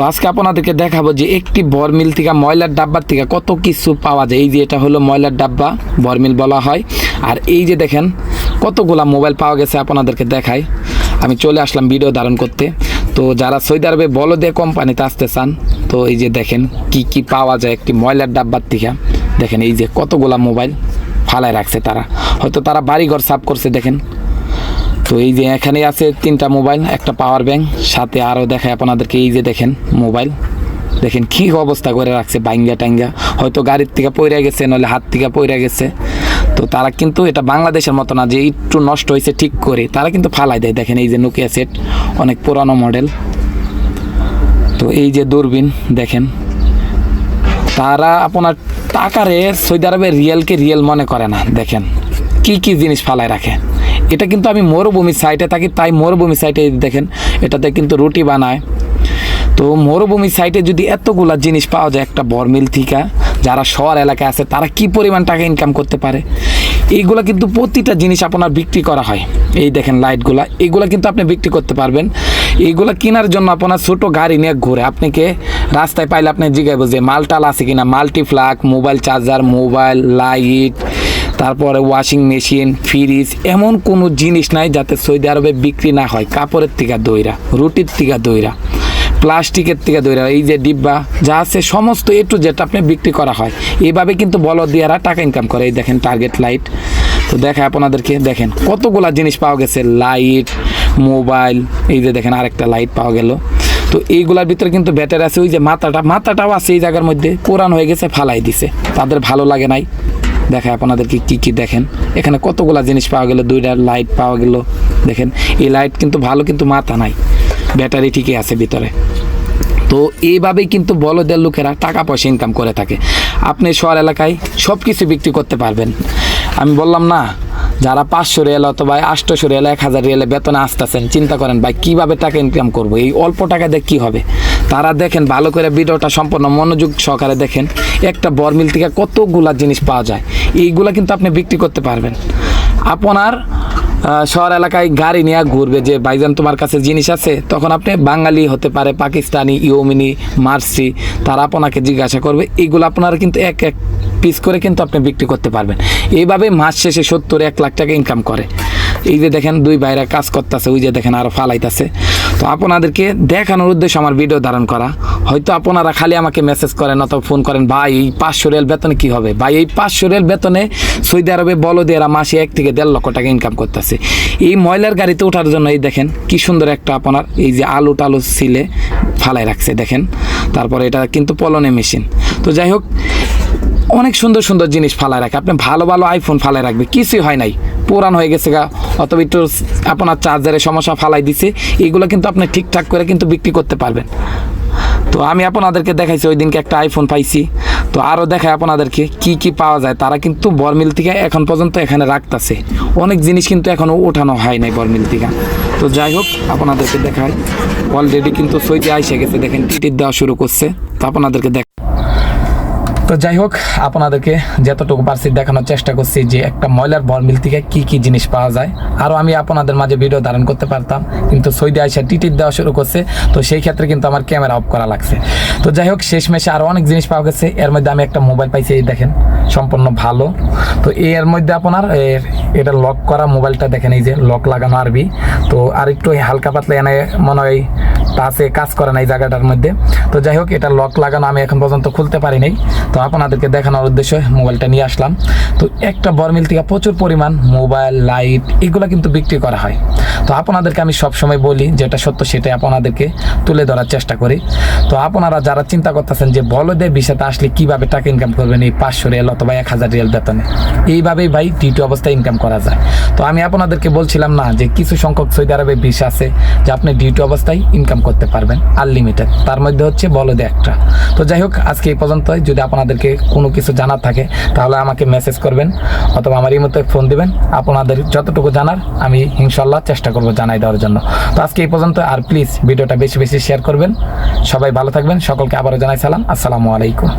তো আজকে আপনাদেরকে দেখাবো যে একটি বরমিল থেকে ময়লার ডাব্বার থেকে কত কিছু পাওয়া যায়। এই যে এটা হলো ময়লার ডাব্বা, বরমিল বলা হয়। আর এই যে দেখেন, কতগুলা মোবাইল পাওয়া গেছে আপনাদেরকে দেখাই। আমি চলে আসলাম ভিডিও ধারণ করতে। তো যারা সৌদি আরবে বলো বলদে কোম্পানিতে আসতে চান, তো এই যে দেখেন কি কি পাওয়া যায় একটি ময়লার ডাব্বার থেকে। দেখেন এই যে কতগুলা মোবাইল ফালায় রাখছে তারা। হয়তো তারা বাড়িঘর সাফ করছে, দেখেন। তো এই যে এখানে আছে তিনটা মোবাইল, একটা পাওয়ার ব্যাংক সাথে আরও দেখায় আপনাদেরকে এই যে দেখেন মোবাইল। দেখেন কি অবস্থা করে রাখছে, বাইঙ্গা টাঙ্গা হয়তো গাড়ির থেকে পইরা গেছে নলে হাত থেকে পইরা গেছে। তো তারা কিন্তু এটা বাংলাদেশের মতো না, যে একটু নষ্ট হয়েছে ঠিক করে, তারা কিন্তু ফালাই দেয়। দেখেন এই যে নোকিয়া সেট অনেক পুরানো মডেল তো এই যে দূরবীন, দেখেন। তারা আপনার টাকারে সৌদি আরবের রিয়েলকে রিয়েল মনে করে না, দেখেন। কি কি জিনিস ফালায় রাখে। এটা কিন্তু আমি মরুভূমির সাইডে থাকি, তাই মরুভূমির সাইডে দেখেন, এটাতে কিন্তু রুটি বানায়। তো মরুভূমির সাইডে যদি এতগুলা জিনিস পাওয়া যায়, একটা বরমিল থিকা, যারা শহর এলাকায় আছে, তারা কি পরিমাণ টাকা ইনকাম করতে পারে? এইগুলা কিন্তু প্রতিটা জিনিস আপনার বিক্রি করা হয়। এই দেখেন লাইটগুলা এইগুলা কিন্তু আপনি বিক্রি করতে পারবেন। এইগুলা কেনার জন্য আপনার ছোট গাড়ি নিয়ে ঘুরে। আপনাকে রাস্তায় পাইলে আপনি জিগাইব যে, মালটাল আছে কিনা? Multiplug mobile charger mobile light তারপরে ওয়াশিং মেশিন ফ্রিজ এমন কোনো জিনিস নাই যাতে সৌদি আরবে বিক্রি না হয়। কাপড়ের থেকে দইরা, রুটির থেকে দইরা, প্লাস্টিকের থেকে দইরা, এই যে ডিব্বা, যা আছে সমস্ত এ টু যেটা আপনি বিক্রি করা হয়। এইভাবে কিন্তু বলদিয়ারা টাকা ইনকাম করে। এই দেখেন টার্গেট লাইট তো দেখায় আপনাদেরকে, দেখেন কতগুলা জিনিস পাওয়া গেছে। লাইট মোবাইল এই যে দেখেন আরেকটা লাইট পাওয়া গেল। তো এইগুলার ভিতরে কিন্তু ব্যাটারি আছে। ওই যে মাথাটা, মাথাটাও আছে এই জায়গার মধ্যে। কোরআন হয়ে গেছে, ফালাই দিছে। তাদের ভালো লাগে নাই। দেখায় আপনাদেরকে কি কি দেখেন। এখানে কতগুলা জিনিস পাওয়া গেল, দুইটা লাইট পাওয়া গেল, দেখেন। এই লাইট কিন্তু ভালো কিন্তু মাথা নাই ব্যাটারি ঠিকই আছে ভিতরে। তো এইভাবেই কিন্তু বলদের লোকেরা টাকা পয়সা ইনকাম করে থাকে। আপনি শহর এলাকায় সব কিছু বিক্রি করতে পারবেন। আমি বললাম না, যারা পাঁচশো রিয়াল অথবা আটশোশো রেল এক হাজার রেলে বেতনে আসতেছেন, চিন্তা করেন ভাই, কীভাবে টাকা ইনকাম করব? এই অল্প টাকা দিয়ে কী হবে? তারা দেখেন, ভালো করে ভিডিওটা সম্পূর্ণ মনোযোগ সহকারে দেখেন। একটা বরমিল থেকে কতগুলা জিনিস পাওয়া যায়। এইগুলা কিন্তু আপনি বিক্রি করতে পারবেন। আপনার শহর এলাকায় গাড়ি নিয়ে ঘুরবে, যে ভাইজান তোমার কাছে জিনিস আছে, তখন আপনি বাঙালি হতে পারে, পাকিস্তানি, ইউমিনি, মার্সি, তারা আপনাকে জিজ্ঞাসা করবে এইগুলো আপনারা কিন্তু এক এক পিস করে কিন্তু আপনি বিক্রি করতে পারবেন। এইভাবে মাস শেষে সত্তর, এক লাখ টাকা ইনকাম করে। এই যে দেখেন, দুই ভাইরা কাজ করতেছে, ওই যে দেখেন আরও ফালাইতেছে। তো আপনাদেরকে দেখানোর উদ্দেশ্যে আমার ভিডিও ধারণ করা। হয়তো আপনারা খালি আমাকে মেসেজ করেন অথবা ফোন করেন, ভাই, এই পাঁচশো রিয়াল বেতনে কি হবে? ভাই, এই পাঁচশো রিয়াল বেতনে সৌদি আরবে বলদেরা মাসে এক থেকে দেড় লক্ষ টাকা ইনকাম করতেছে। এই ময়লার গাড়িতে ওঠার জন্য এই দেখেন, কি সুন্দর একটা আপনার এই যে আলু টালু সিলে ফালাই রাখছে, দেখেন। তারপরে এটা কিন্তু পলনে মেশিন তো যাই হোক, অনেক সুন্দর সুন্দর জিনিস ফালায় রাখে। আপনি ভালো ভালো আইফোন ফালায় রাখবে, কিছুই হয় নাই। পুরান হয়ে গেছে গা। অথবা একটু আপনার চার্জারের সমস্যা ফালাই দিছে, এগুলো কিন্তু আপনি ঠিকঠাক করে কিন্তু বিক্রি করতে পারবেন। তো আমি আপনাদেরকে দেখাইছি, ওই দিনকে একটা আইফোন পাইছি। তো আরও দেখায় আপনাদেরকে কি কি পাওয়া যায়। তারা কিন্তু বরমিল থেকে এখন পর্যন্ত এখানে রাখতেছে। অনেক জিনিস কিন্তু এখনও ওঠানো হয় নাই বরমিল থেকে। তো যাই হোক, আপনাদেরকে দেখায় অলরেডি কিন্তু সইতে আইসে গেছে, দেখেন টিকিট দেওয়া শুরু করছে। তো আপনাদেরকে দেখ তো যাই হোক, আপনাদেরকে যতটুকু পারছি দেখানোর চেষ্টা করছি যে একটা ময়লার বরমিল থেকে কি কি জিনিস পাওয়া যায়। আরও আমি আপনাদের মাঝে ভিডিও ধারণ করতে পারতাম, কিন্তু সৌদি আইসা টিটির দেওয়া শুরু করছে, তো সেই ক্ষেত্রে কিন্তু আমার ক্যামেরা অফ করা লাগছে। তো যাই হোক শেষ শেষমেশে আরও অনেক জিনিস পাওয়া গেছে, এর মধ্যে আমি একটা মোবাইল পাইছি, এই দেখেন। সম্পূর্ণ ভালো। তো এর মধ্যে আপনার এটা লক করা মোবাইলটা দেখেন, এই যে লক লাগানো আরবি তো আর একটু হালকা পাতলা এনে মনে হয় টাচে কাজ করে না এই জায়গাটার মধ্যে। তো যাই হোক, এটা লক লাগানো আমি এখন পর্যন্ত খুলতে পারি নাই। তো আপনাদেরকে দেখানোর উদ্দেশ্যে মোবাইলটা নিয়ে আসলাম। তো একটা বরমিল থেকে প্রচুর পরিমাণ মোবাইল লাইট এগুলো কিন্তু বিক্রি করা হয়। তো আপনাদেরকে আমি সবসময় বলি, যেটা সত্য সেটাই আপনাদেরকে তুলে ধরার চেষ্টা করি। তো আপনারা যারা চিন্তা করতেছেন যে বলদে বিষয়তে আসলে কীভাবে টাকা ইনকাম করবেন এই পাঁচশো রিয়াল অথবা এক হাজার রিয়াল বেতনে। এইভাবেই ভাই ডিউটি অবস্থায় ইনকাম করা যায়। তো আমি আপনাদেরকে বলছিলাম না যে কিছু সংখ্যক সৌদি আরবে বিষ আছে যে আপনি ডিউটি অবস্থায় ইনকাম করতে পারবেন আনলিমিটেড তার মধ্যে হচ্ছে বলদে একটা। তো যাই হোক, আজকে এই পর্যন্তই। যদি আপনাদেরকে কোনো কিছু জানার থাকে, তাহলে আমাকে মেসেজ করবেন অথবা আমার এই মতো ফোন দিবেন। আপনাদের যতটুকু জানার, আমি ইনশাল্লাহ চেষ্টা করব জানাই দেওয়ার জন্য। তো আজকে এই পর্যন্ত, আর প্লিজ ভিডিওটা বেশি বেশি শেয়ার করবেন। সবাই ভালো থাকবেন। সকলকে আবারও জানাই সালাম। আসসালামু আলাইকুম।